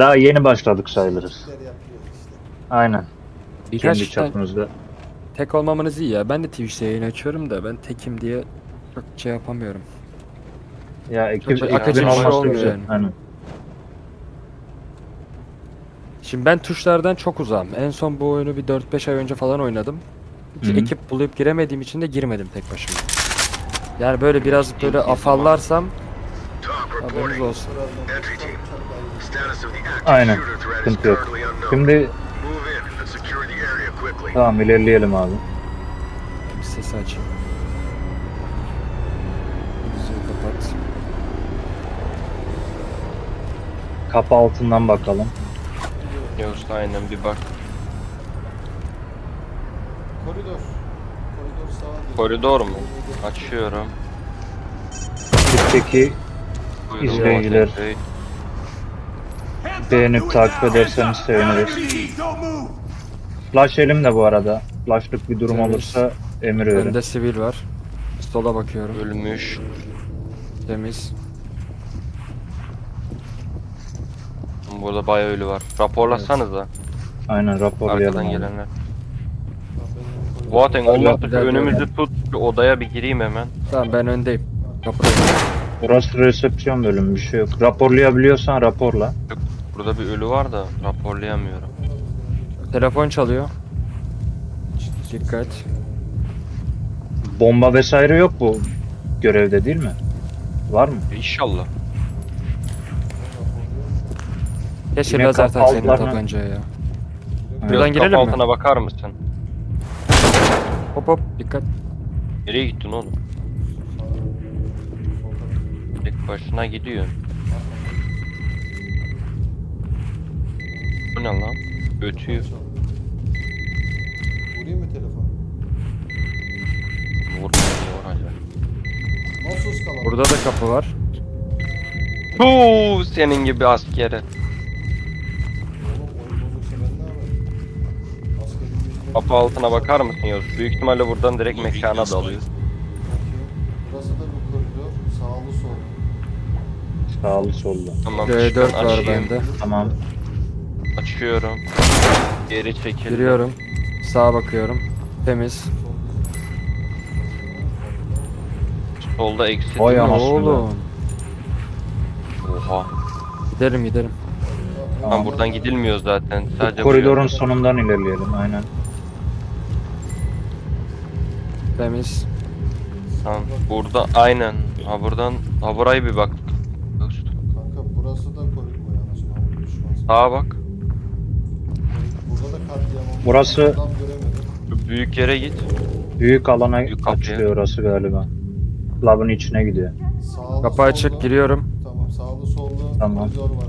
daha yeni başladık sayılırız. İşler yapıyoruz işte. Aynen. Birkaç Kendi tane çapımızda. tek olmamanız iyi ya. Ben de Twitch'te yayın açıyorum da ben tekim diye çok şey yapamıyorum. Ya ekip, Çok akıcı ekibin şey olması olmuyor güzel. yani. Aynen. Şimdi ben tuşlardan çok uzağım. En son bu oyunu bir 4-5 ay önce falan oynadım. Hiç Hı hı. ekip bulup giremediğim için de girmedim tek başıma. Yani böyle biraz böyle afallarsam haberiniz olsun. Entry team. Aynen. Sıkıntı yok. Şimdi tamam ilerleyelim abi. Bir sesi açayım. Müziği kapat. Kapı altından bakalım. Yavuz aynen bir bak. Koridor. Koridor sağa dön. Koridor mu? Açıyorum. Tipteki Buyurun, İzleyiciler. Muhammed Bey. Beğenip takip ederseniz seviniriz. Flash elimde bu arada. Flashlık bir durum Evet. olursa emir verin. Önde sivil var. Sola bakıyorum. Ölmüş. Temiz. Burada bayağı ölü var. Raporlasanıza Aynen raporlayalım. arkadan abi. gelenler. Boateng Güzel, önümüzü tut bir odaya bir gireyim hemen. Tamam ben öndeyim. Kapıdayım. Burası resepsiyon bölümü bir şey yok. Raporlayabiliyorsan raporla. Burada bir ölü var da raporlayamıyorum. Telefon çalıyor. Dikkat. Bomba vesaire yok bu görevde değil mi? Var mı? İnşallah. Keşke Yine lazer kapı taksaydın altlarına- tabancaya ya. Evet. Buradan Biraz girelim mi? altına bakar mısın? Hop hop dikkat. Nereye gittin oğlum? Tek başına gidiyorsun. Bu ne lan? Ötüyor. Vurayım mı telefonu? Vur beni vuracak. Nasıl ıskaladın? Burada da kapı var. Huu, senin gibi askere. Oğlum oyun bozuksa ben ne yapayım? Askerin yüzüne Kapı altına bakar mısın Yavuz? Büyük ihtimalle buradan direkt mekana dalıyor. bakayım. Burası da bir koridor. Sağlı sollu. Sağlı sollu. Tamam. C4 şuradan var açayım. bende. Tamam. Açıyorum. Geri çekildim. Giriyorum. Sağa bakıyorum. Temiz. Solda eksi. Vay anasını. Oğlum. Oha. Gidelim gidelim. Tamam buradan gidilmiyor zaten. Sadece bu Koridorun yol. sonundan ilerleyelim aynen. Temiz. Tamam. Burada aynen. Ha buradan. Ha burayı bir bak. Kanka burası da koridor yalnız. Sağa bak. Burası- Tam göremedim. Şu büyük yere git. Büyük alana Büyük kapıya. açılıyor orası galiba. Labın içine gidiyor. Sağlı Kapı sollu- açık giriyorum. Tamam sağlı sollu Tamam. koridor var.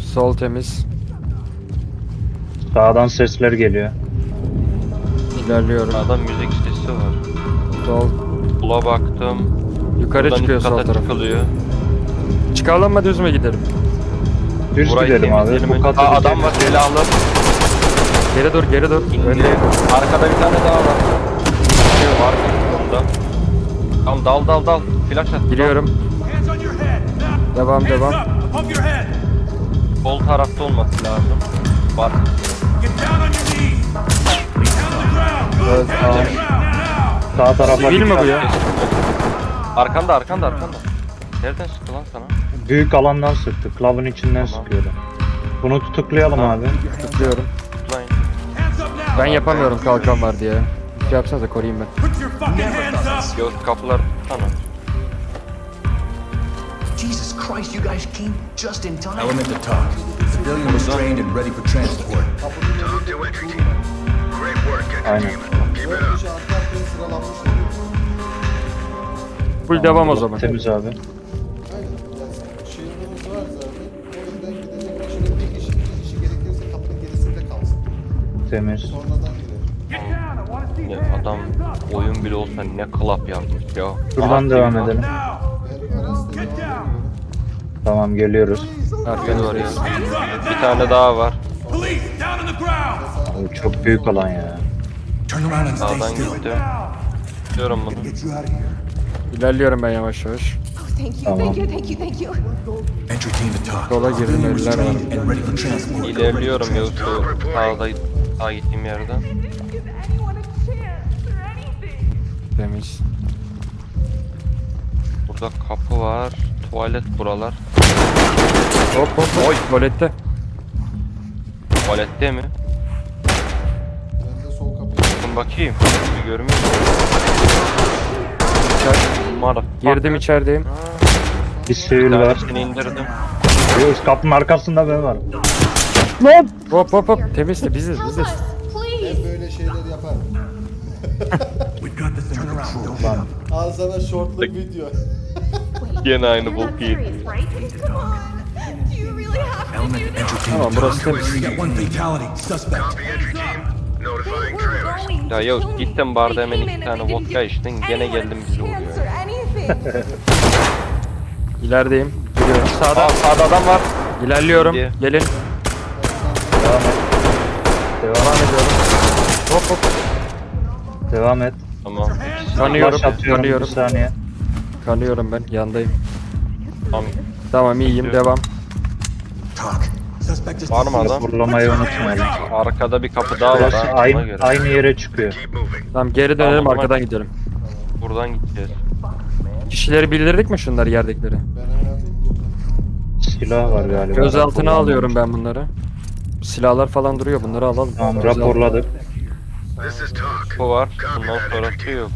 Sol temiz. Sağdan sesler geliyor. İlerliyorum. Sağdan müzik sesi var. Sol. Sola baktım. Yukarı Buradan çıkıyor üst sol kata taraf. çıkılıyor. Çıkalım mı düz mü gidelim? Düz Burayı gidelim abi. temizleyelim Bu önce. katı Aa, adam var temizleyelim. silahlı. Geri dur geri dur. İndi. Öndeyim. Arkada bir tane daha var. Şey var bunda. Tamam dal dal dal. Flash at. Now, Devam devam. Sol tarafta olması lazım. Var. Evet. Now. Sağ tarafa Sivil mi bu ya? Arkanda arkanda arkanda. Nereden sıktı lan sana? Büyük alandan sıktı. Klabın içinden Tamam. sıkıyordu. Bunu tutuklayalım Tamam. abi. Tıklıyorum. Ben yapamıyorum kalkan var diye. Bir şey yapsanıza koruyayım ben. Göz kapıları tutsana. Jesus Christ, you guys came just in time. Element to talk. Civilian restrained and ready for transport. Talk to entry team. Great work, entry Aynen. team. Keep it up. Full devam o zaman. Temiz abi. Ya hands. adam oyun bile olsa ne klap yapmış ya. Şuradan Aha, devam edelim. Tamam geliyoruz. Biri var ya. Bir tane daha var. Abi çok büyük alan ya. Sağdan gitti. Diyorum bunu. İlerliyorum ben yavaş yavaş. Tamam. girdim, Civilian eller var. İlerliyorum şu sağda sağ gittiğim yerden. Temiz. Burada kapı var. Tuvalet buralar. Hop hop hop. Oy tuvalette. Tuvalette mi? Ben de sol kapıyı Bakın bakayım. Bir görmüyor musun? Umarım. Girdim içerideyim. Bir sivil var. Tanesini indirdim. Yavuz kapının arkasında ben varım. Hop hop hop. Temiz de biziz biziz. Ben böyle şeyler yaparım. Al sana shortluk video. Gene aynı bok team Tamam burası temiz. Ya Yavuz gittim barda hemen iki tane vodka içtin. Gene geldim bizi vuruyor. İlerideyim. Giriyorum. Sağda. Aa sağda adam var. İlerliyorum. Gelin. Devam ediyorum. Hop hop. devam et. Tamam. Kanıyorum. Flash atıyorum bir Kanıyorum. saniye. Kanıyorum ben. Yandayım. Tamam. Tamam iyiyim. Devam. Var mı adam? Vurulamayı unutmayalım. Arkada bir kapı daha var Burası ha. Aynı, göre. aynı yere çıkıyor. Tamam geri dönelim Tamam, o zaman- arkadan gidelim. Buradan gideceğiz. Kişileri bildirdik mi şunları yerdekileri? Silah var galiba. Gözaltına alıyorum ben bunları. Silahlar falan duruyor bunları alalım. Tamam Gözaltına. raporladık. Bu var. Bundan sonrası team. yok.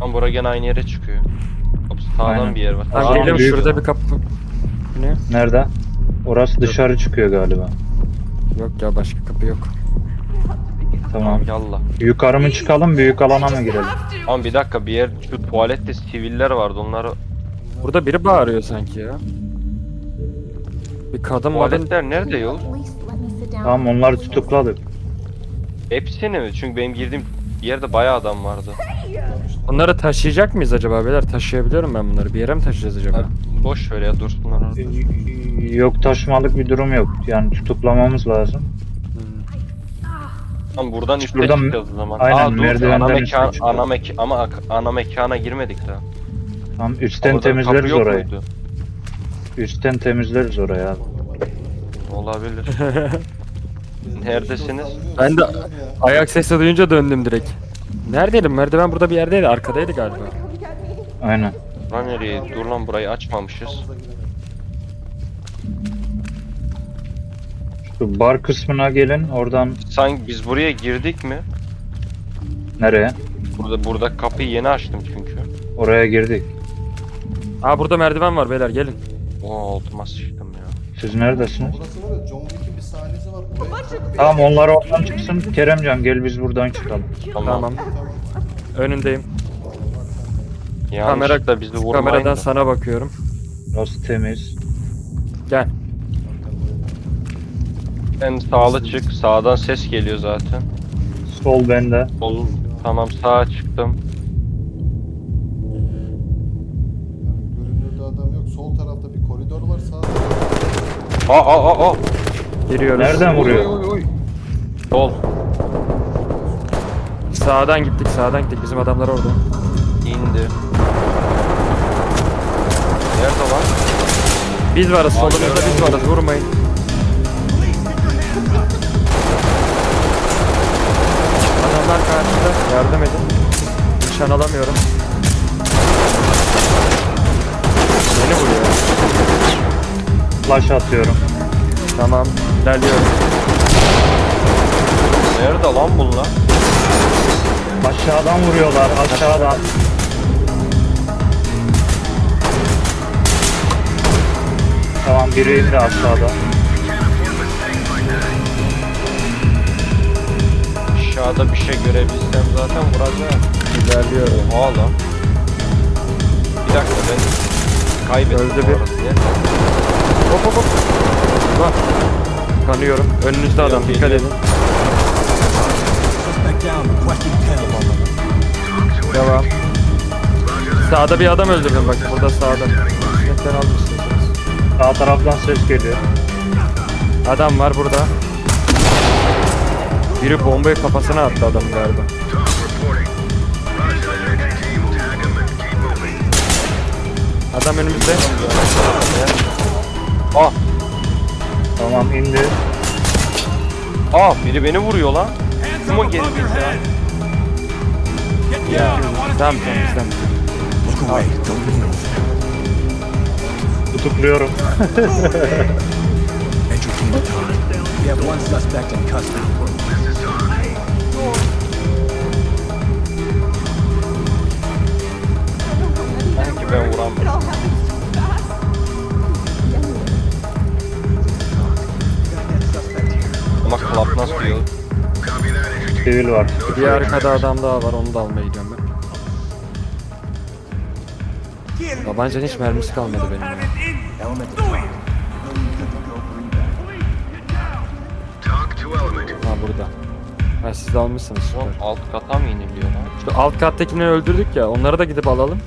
Ama bura gene aynı yere çıkıyor. Hop, Sağdan Aynen. bir yer var. Aa, geliyorum büyük. şurada bir kapı. Ne? Nerede? Orası dışarı çıkıyor galiba. Yok ya başka kapı yok. Tamam. Yallah. Yukarı mı çıkalım büyük alana mı girelim? Ama bir dakika bir yer şu tuvalette siviller vardı onları Burada biri bağırıyor sanki ya. Bir kadın var. tuvaletler nerede yol? Tamam onları tutukladık. Hepsini mi? Çünkü benim girdiğim yerde bayağı adam vardı. Bunları taşıyacak mıyız acaba beyler? Taşıyabiliyorum ben bunları. Bir yere mi taşıyacağız acaba? Boş ver ya dursunlar orada. Yok taşımalık bir durum yok. Yani tutuklamamız lazım. Tamam buradan üste Buradan- çıkacağız o zaman. Aynen, Aa dur merdivenden ana üste mekan çıkacağız. ana mek ama ak- ana mekana girmedik daha. Tamam üstten Orada kapı temizleriz yok orayı. muydu? Üstten temizleriz orayı abi. Olabilir. Neredesiniz? Ben de-. Ayak sesi duyunca döndüm direkt. Neredeydim? Merdiven burada bir yerdeydi. Arkadaydı galiba. Aynen. Lan nereye? Dur lan burayı açmamışız. Şu bar kısmına gelin. Oradan Sanki biz buraya girdik mi? nereye? Burada burada kapıyı yeni açtım çünkü. Oraya girdik. Aa burada merdiven var beyler gelin. Oo altıma sıçtım ya. Siz neredesiniz? Burası var ya John Wick'in bir sahnesi var. Buraya Tamam onlar oradan çıksın. Keremcan gel biz buradan çıkalım. Tamam. Tamam. Önündeyim. Yanlışlıkla bizi vurmayın Kameradan da. sana bakıyorum. Burası temiz. Gel. Sen sağlı çık. Sağdan ses geliyor zaten. Sol bende. Sol. Tamam sağa çıktım. Yani görünürde adam yok. Sol tarafta bir koridor var. Sağ Aa aa aa aa. Giriyoruz. Nereden vuruyor? Sol. Sağdan gittik sağdan gittik. Bizim adamlar orada. indi. Nerede lan? Biz varız solumuzda biz varız vurmayın. Adamlar karşıda yardım edin. Nişan alamıyorum. Beni vuruyor. Flash atıyorum. Tamam ilerliyorum. Nerede lan bunlar? Aşağıdan vuruyorlar aşağıdan. Tamam biri indi aşağıda. Aşağıda bir şey görebilsem zaten vuracağım. İlerliyorum. Oha lan. Bir dakika ben kaybettim. Öldü bir. Hop hop hop. Bak. Kanıyorum. Önünüzde adam Yok, dikkat edin. Suspect down. Requesting 10. Devam. Sağda bir adam öldürdüm bak burada sağda. Sinekten almışsınız. Sağ taraftan ses geliyor. Adam var burada. Biri bombayı kafasına attı adam galiba. Adam önümüzde. Ah, Tamam indi. ah biri beni vuruyor lan. Hands Come on, up get above it, your get head. Get down. I want to Tamam tamam. Don't move. Tutukluyorum. We have one suspect in custody. Sivil var. Bir arkada adam daha var onu da almaya gidiyorum ben. Tabancanın hiç mermisi kalmadı benim. Ya. Ha burada. Ha siz de almışsınız Oğlum süper. alt kata mı iniliyor lan? Şu alt kattakileri öldürdük ya onları da gidip alalım.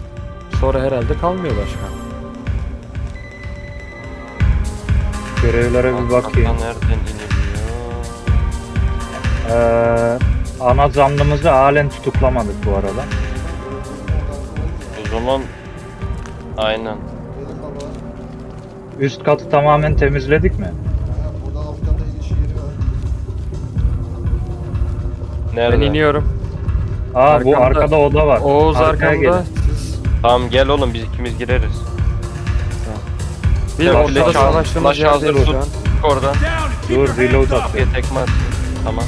Sonra herhalde kalmıyor başka. Görevlere bir Alt bakayım. nereden iniliyor? Ee, ana zanlımızı halen tutuklamadık bu arada. O zaman aynen. Üst katı tamamen temizledik mi? Burada alt kata iniş yeri var. Nerede? Ben iniyorum. Aa bu Arkamda- arkada oda var. Oğuz Arkaya arkamda. gelin. Tamam gel oğlum biz ikimiz gireriz. Bir Tamam, ortada flash- savaştığımız flash hazır yerdeyiz tut. Çık oradan. Dur reload atıyor. Bir tekme at. Tamam.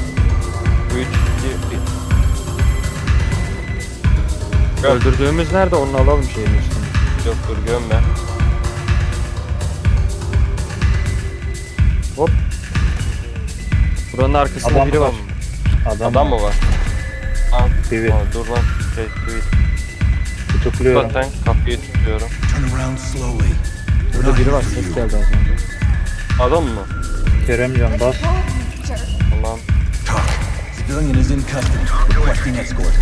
2, 1. Yok. Öldürdüğümüz nerede onu alalım şeyin üstüne. Yok dur gömme. Hop. Buranın arkasında Adam biri var. Adam, Adam mı var? Tamam. Sivil. Aa, dur lan. Şey, sivil. Tutukluyorum. Zaten kapıyı tutuyorum. Turn around slowly. We're Burada biri var ses geldi az önce. Adam mı? Keremcan bas. Tamam. Civilian is in custody. Requesting escort.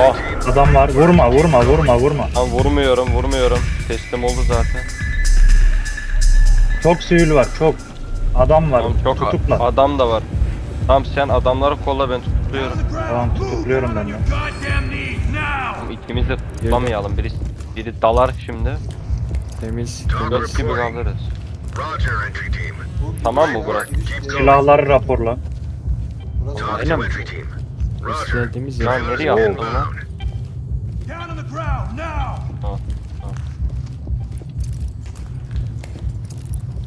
Ah. Adam var. Vurma vurma vurma vurma. Tamam vurmuyorum vurmuyorum. Teslim oldu zaten. Çok sivil var çok. Adam var. Tamam çok Tutukla. adam da var. Tamam sen adamları kolla ben tutukluyorum. Tamam tutukluyorum ben de. Tamam, İkimiz de tutamayalım. Biri, biri dalar şimdi. Temiz. Dört gibi kalırız. Tamam mı Burak? Silahları raporla. Burası Talk Aynen to entry team. Biz Roger. geldiğimiz Lan yer. nereye attın lan? Inbound. Down on the ground now.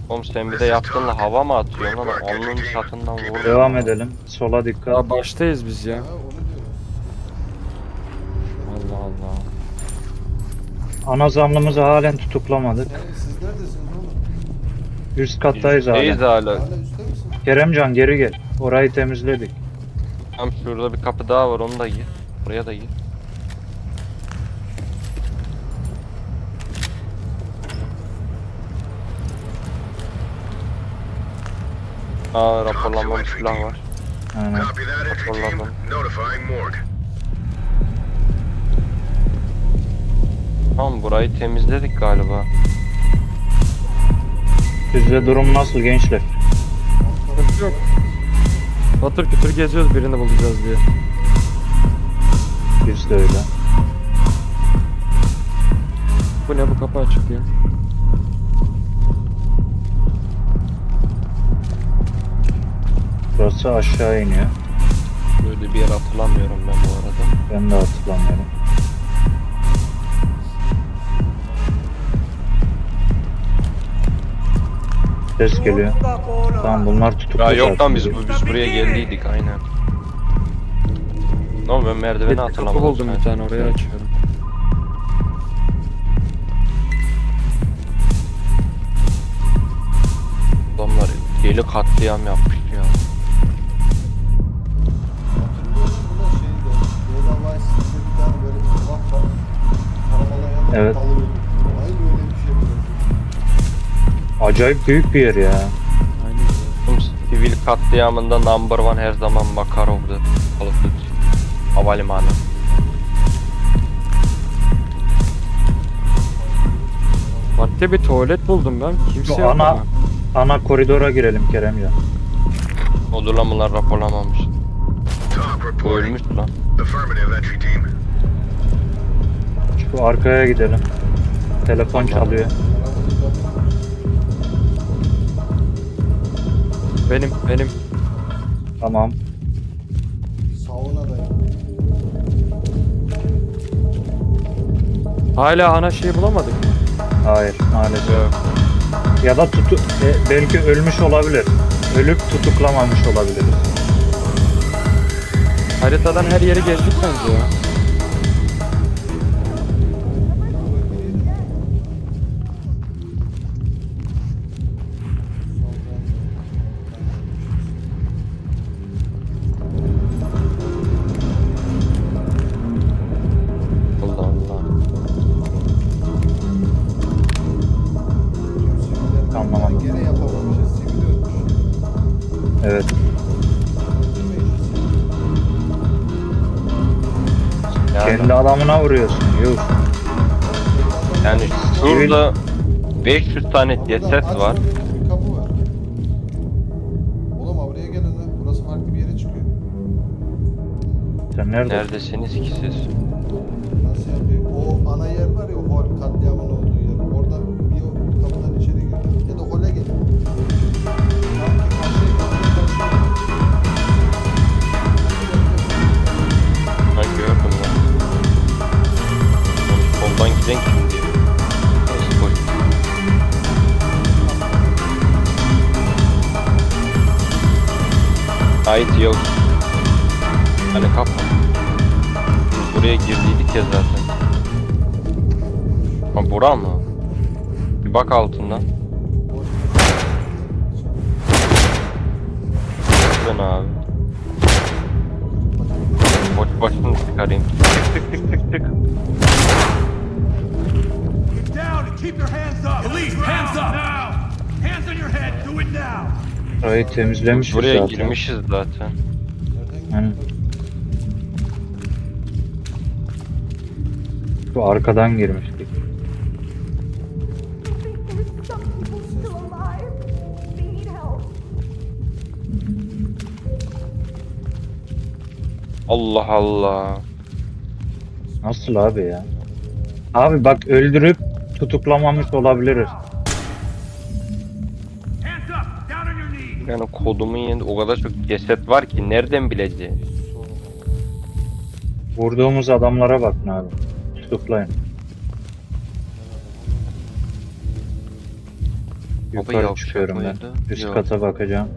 Oğlum sen bir de yaptığınla hava mı atıyorsun lan? Alnın çatından vur. Devam edelim. Sola dikkat. Daha baştayız biz ya. Ha, onu diyorum. Allah Allah. Ana zanlımızı halen tutuklamadık. Yani siz neredesiniz oğlum? Üst kattayız halen. hala. Hala üstte misin? Keremcan geri gel. Orayı temizledik. Tam şurada bir kapı daha var onu da gir. Buraya da gir. Aa raporlanmamış silah var. Aynen. Tamam burayı temizledik galiba. Sizde durum nasıl gençler? Yok. Patır kütür geziyoruz birini bulacağız diye. Biz de öyle. Bu ne bu kapı açık ya. Burası aşağı iniyor. Böyle bir yer hatırlamıyorum ben bu arada. Ben de hatırlamıyorum. Ses geliyor. Tamam bunlar tutuklu Ya yok lan biz, bu- biz buraya geldiydik aynen. Ne oldu ben merdiveni kapı hatırlamadım. buldum bir tane oraya açıyorum. Adamlar deli katliam yapmış ya. Hatırlıyorsun bunda şeyde. Yoldan Vice'de bir tane böyle bir tabak var. Karamalayan Evet. dalıyordu. Acayip büyük bir yer ya. Aynen. Sivil katliamında number one her zaman Makarov'du. Call of Duty. Havalimanı. Parkta bir tuvalet buldum ben. Kimse Şu yok ana ama. ana koridora girelim Keremcan. Odurlamalar raporlamamış. Ölmüş lan. Şu arkaya gidelim. Telefon çalıyor. Benim benim. Tamam. Saunadayım. Hala ana şeyi bulamadık? Hayır maalesef. Ya da tutu e, belki ölmüş olabilir. Ölüp tutuklamamış olabilir. Haritadan her yeri gezdik bence ya. Şurada 500 tane ceset var. şurada Bir kapı var. Oğlum buraya gelin lan. Burası farklı bir yere çıkıyor. Sen nerede? Neredesiniz ki siz? Nasıl yapayım? O ana yer var ya o hol katliamın olduğu yer. Orada bir o kapıdan içeri gir. Ya da hole gel. Karşıya gel, karşıya. Ha gördüm. Oğlum Soldan giden kimdi? Ait yok. Hani kapı. Biz buraya girdiydik ya zaten. Ha bura mı? Bir bak altından. Ben abi. Boş başını çıkarayım. Tık tık tık tık tık. Get down and keep your hands up. Police, hands up. Now. Hands on your head. Do it now. Burayı temizlemişiz Buraya zaten. girmişiz zaten. Gidiyor? Şu arkadan girmiştik. Allah Allah. Nasıl abi ya? Abi bak öldürüp tutuklamamış olabiliriz. Yani kodumun yerinde o kadar çok ceset var ki nereden bileceğiz? Vurduğumuz adamlara bakın abi. Tutuklayın. Yukarı çıkıyorum ben. Üst kata bakacağım.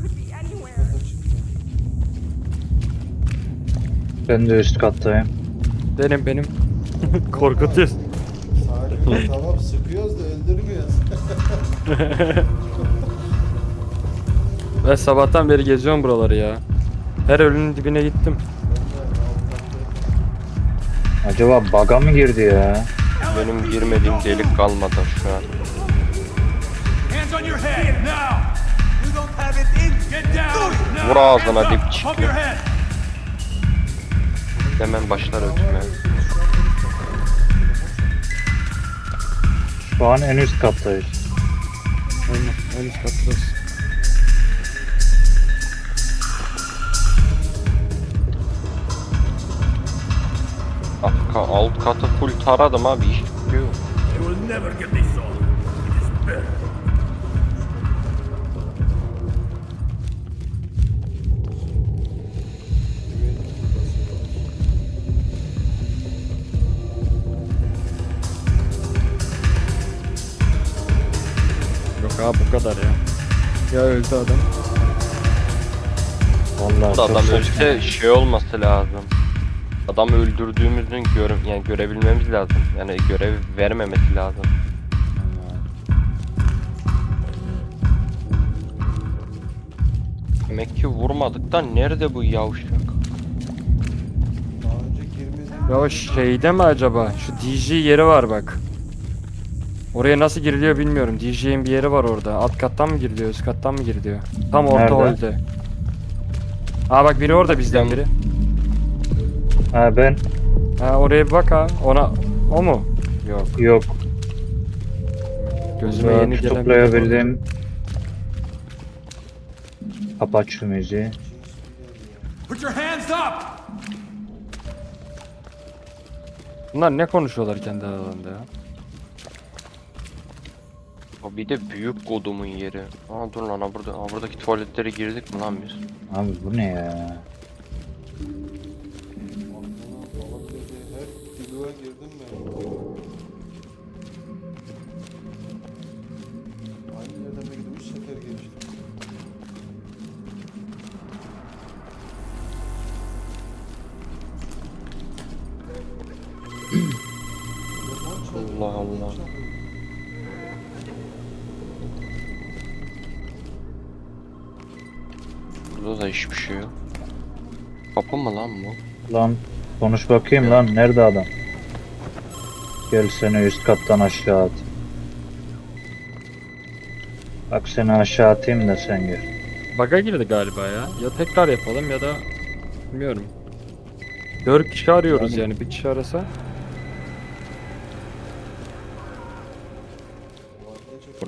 Could be anywhere. Ben de üst kattayım. Benim benim. Korkutuyorsun. Salih tamam sıkıyoruz da öldürmüyoruz. Ben sabahtan beri geziyorum buraları ya. Her ölünün dibine gittim. Acaba baga mı girdi ya? Benim girmediğim delik kalmadı şu an. Hands on your head. Now. You don't have it in. Get down. Vur ağzına dip çıktı. Hemen başlar ötmeye. Şu an en üst kattayız. Aynen. En üst kattayız. Alt, alt katı full taradım abi iş çıkıyor. Kadar ya. Ya öldü adam. Vallahi Bu çok adam saçma. ölse şey olması lazım. Adamı öldürdüğümüzün gör yani görebilmemiz lazım. Yani görev vermemesi lazım. Demek ki vurmadık da nerede bu yavşak? Daha önce girmediğim Ya o şeyde mi acaba? Şu DJ yeri var bak. Oraya nasıl giriliyor bilmiyorum. DJ'in bir yeri var orada. Alt kattan mı giriliyor, üst kattan mı giriliyor? Tam orta Nerede? holde. Aa bak biri orada bizden biri. Ha ben Ha oraya bir bak ha. Ona o mu? Yok. yok. Gözüme Daha yeni gelen var. tutuklayabildiğim Kapat şu müziği. Put your hands up! Bunlar ne konuşuyorlar kendi aralarında ya? O bir de büyük kodumun yeri. Aa dur lan ha burada. Aa, buradaki tuvaletlere girdik mi lan biz? Abi bu ne ya? Allah Allah. Burada da hiçbir şey yok. Kapı mı lan bu? Lan konuş bakayım lan nerede adam? Gel seni üst kattan aşağı at. Bak seni aşağı atayım da sen gör. Baga girdi galiba ya. Ya tekrar yapalım ya da bilmiyorum. 4 kişi arıyoruz yani bir kişi arasa.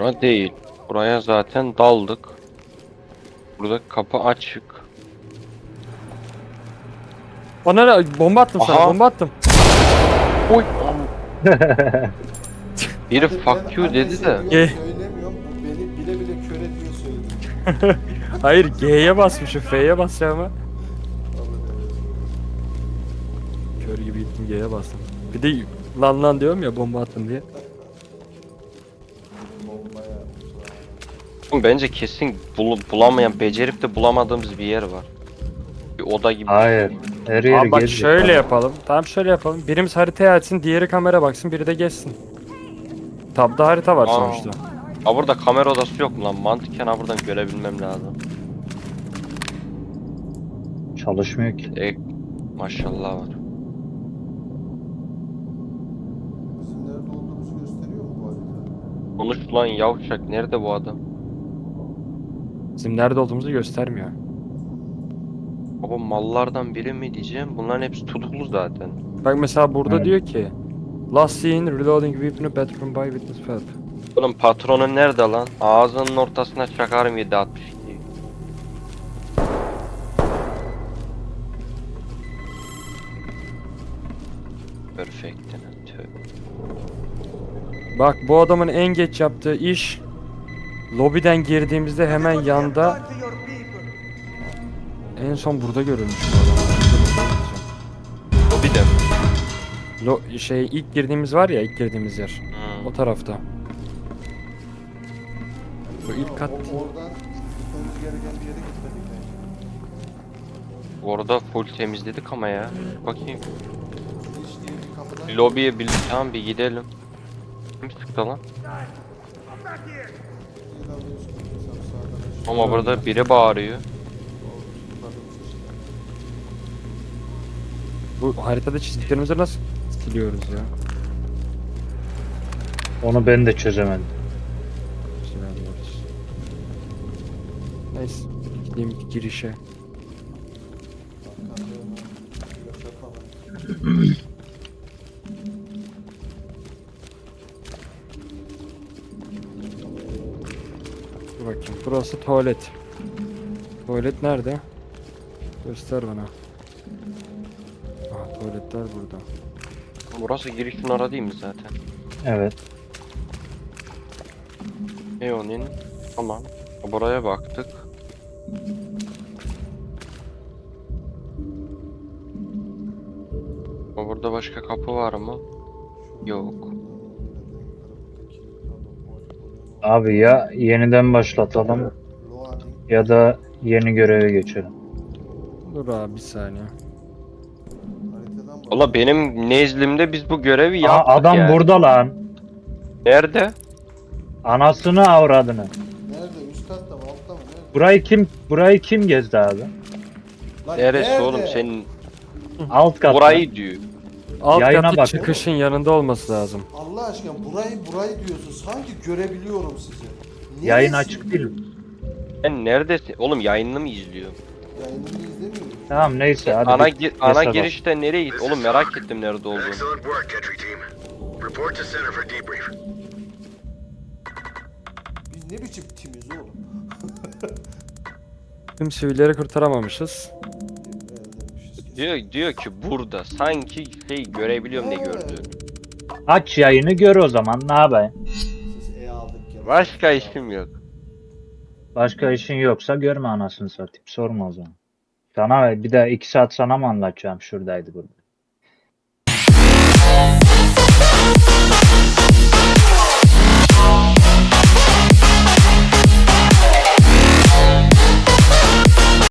Bura değil. Buraya zaten daldık. Burada kapı açık. Bana ne? Bomba attım sana Aha. bomba attım. Oy. Biri fuck you dedi de. Söylemiyorum. Bu beni bile bile kör ediyor söyledi. Hayır G'ye basmışım F'ye basacağım ama. Kör gibi gittim G'ye bastım. Bir de lan lan diyorum ya bomba attım diye. Oğlum Bence kesin bul- bulamayan, becerip de bulamadığımız bir yer var. Bir oda gibi. Hayır. Her yeri Abi bak gez. şöyle yapalım. Tamam şöyle yapalım. Birimiz haritayı açsın, diğeri kamera baksın, biri de geçsin. Tabda harita var Aa. sonuçta. Ha burada kamera odası yok mu lan? Mantıken ha buradan görebilmem lazım. Çalışmıyor ki. E, maşallah var. Bizim nerede olduğumuzu gösteriyor mu bu harita? Konuş lan yavşak. Nerede bu adam? Bizim nerede olduğumuzu göstermiyor. Baba mallardan biri mi diyeceğim? Bunların hepsi tutuklu zaten. Bak mesela burada Evet. diyor ki Last seen reloading weapon bedroom by witness help. Oğlum patronun nerede lan? Ağzının ortasına çakarım 762. Perfect. Tövbe. Bak bu adamın en geç yaptığı iş lobiden girdiğimizde hemen yanda en son burada görülmüş de. Lo şey ilk girdiğimiz var ya ilk girdiğimiz yer. Hmm. O tarafta. Bu ilk kat O, oradan gitmemiz gereken bir yere gitmedik bence. Orada full temizledik ama ya. Bakayım. Lobiye bir tamam bir gidelim. Kim sıktı lan? Ama burada biri bağırıyor. Bu haritada çizdiklerimizi nasıl siliyoruz ya? Onu ben de çözemedim. Silahlıyoruz. Neyse gideyim girişe. burası tuvalet. Tuvalet nerede? Göster bana. Ah tuvaletler burada. Burası girişin ara değil mi zaten? Evet. Eonin. Tamam. Buraya baktık. Burada başka kapı var mı? Yok. Abi ya yeniden başlatalım ya da yeni göreve geçelim. Dur abi bir saniye. Valla benim nezdimde biz bu görevi Aa, yaptık adam yani. burada lan. Nerede? Anasını avradını. Nerede? Üst katta mı? Altta mı? Nerede? Burayı kim burayı kim gezdi abi? Lan Neresi nerede? oğlum senin Alt katta. burayı diyor. Alt Yayına katı bak. çıkışın yanında olması lazım. Allah aşkına burayı burayı diyorsun. Sanki görebiliyorum sizi. Yayın Neresi? açık değil? Sen neredesin? Oğlum yayınını mı izliyorsun? Yayınını izlemiyorum. Tamam neyse hadi. Ana git, gi- ana bak. girişte nereye git? Oğlum merak ettim nerede olduğunu. Excellent work, entry team. Report to center for debrief. Biz ne biçim timiz oğlum? Tüm sivilleri kurtaramamışız. Diyor diyor ki burada sanki şey görebiliyorum ne gördüğünü. Aç yayını gör o zaman ne yapayım? Siz E aldık ya. Başka işim yok. Başka işin yoksa görme anasını satayım sorma o zaman. Sana bir de iki saat sana mı anlatacağım şuradaydı burada.